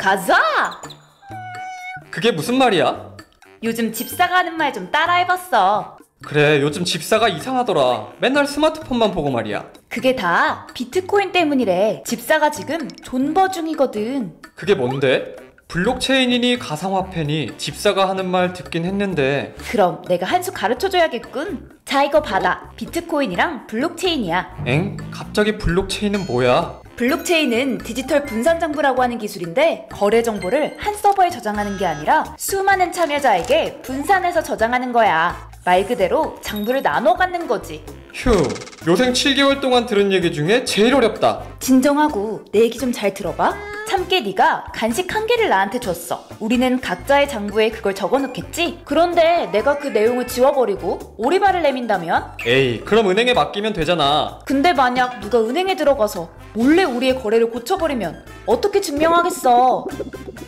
가자! 그게 무슨 말이야? 요즘 집사가 하는 말 좀 따라해봤어. 그래, 요즘 집사가 이상하더라. 맨날 스마트폰만 보고 말이야. 그게 다 비트코인 때문이래. 집사가 지금 존버 중이거든. 그게 뭔데? 블록체인이니 가상화폐니 집사가 하는 말 듣긴 했는데 그럼 내가 한 수 가르쳐줘야겠군. 자, 이거 받아. 비트코인이랑 블록체인이야. 엥? 갑자기 블록체인은 뭐야? 블록체인은 디지털 분산 정보라고 하는 기술인데 거래 정보를 한 서버에 저장하는 게 아니라 수많은 참여자에게 분산해서 저장하는 거야. 말 그대로 장부를 나눠 갖는 거지. 휴, 요생 7개월 동안 들은 얘기 중에 제일 어렵다. 진정하고 내 얘기 좀 잘 들어봐. 참깨 네가 간식 한 개를 나한테 줬어. 우리는 각자의 장부에 그걸 적어놓겠지? 그런데 내가 그 내용을 지워버리고 오리발을 내민다면? 에이, 그럼 은행에 맡기면 되잖아. 근데 만약 누가 은행에 들어가서 몰래 우리의 거래를 고쳐버리면 어떻게 증명하겠어?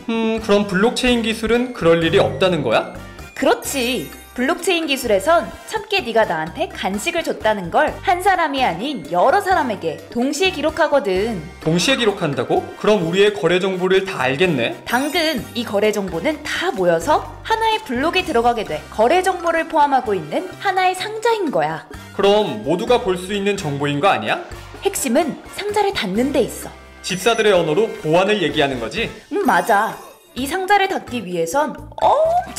음, 그럼 블록체인 기술은 그럴 일이 없다는 거야? 그렇지. 블록체인 기술에선 참깨 네가 나한테 간식을 줬다는 걸 한 사람이 아닌 여러 사람에게 동시에 기록하거든. 동시에 기록한다고? 그럼 우리의 거래 정보를 다 알겠네. 당근 이 거래 정보는 다 모여서 하나의 블록에 들어가게 돼. 거래 정보를 포함하고 있는 하나의 상자인 거야. 그럼 모두가 볼 수 있는 정보인 거 아니야? 핵심은 상자를 닫는 데 있어. 집사들의 언어로 보안을 얘기하는 거지? 음, 맞아. 이 상자를 닫기 위해선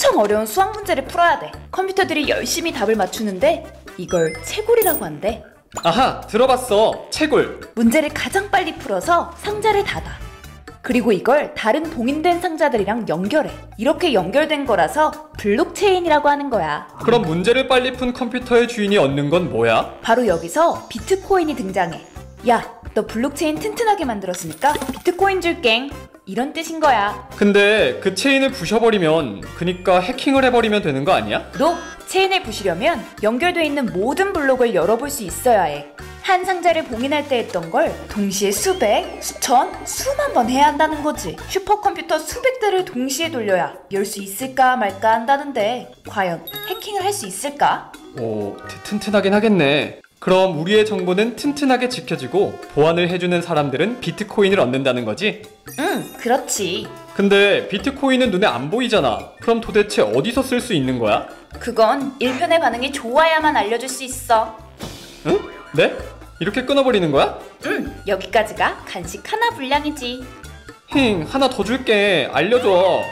엄청 어려운 수학 문제를 풀어야 돼. 컴퓨터들이 열심히 답을 맞추는데 이걸 채굴이라고 한대. 아하, 들어봤어. 채굴. 문제를 가장 빨리 풀어서 상자를 닫아. 그리고 이걸 다른 봉인된 상자들이랑 연결해. 이렇게 연결된 거라서 블록체인이라고 하는 거야. 그럼 문제를 빨리 푼 컴퓨터의 주인이 얻는 건 뭐야? 바로 여기서 비트코인이 등장해. 야, 너 블록체인 튼튼하게 만들었으니까 비트코인 줄게. 이런 뜻인 거야. 근데 그 체인을 부셔버리면, 그니까 해킹을 해버리면 되는 거 아니야? 너 체인을 부시려면 연결돼 있는 모든 블록을 열어볼 수 있어야 해. 한 상자를 봉인할 때 했던 걸 동시에 수백, 수천, 수만 번 해야 한다는 거지. 슈퍼컴퓨터 수백 대를 동시에 돌려야 열 수 있을까 말까 한다는데 과연 해킹을 할 수 있을까? 오, 튼튼하긴 하겠네. 그럼 우리의 정보는 튼튼하게 지켜지고 보안을 해주는 사람들은 비트코인을 얻는다는 거지? 응, 그렇지. 근데 비트코인은 눈에 안 보이잖아. 그럼 도대체 어디서 쓸 수 있는 거야? 그건 1편의 반응이 좋아야만 알려줄 수 있어. 응? 네? 이렇게 끊어버리는 거야? 응, 여기까지가 간식 하나 분량이지. 힝, 하나 더 줄게. 알려줘.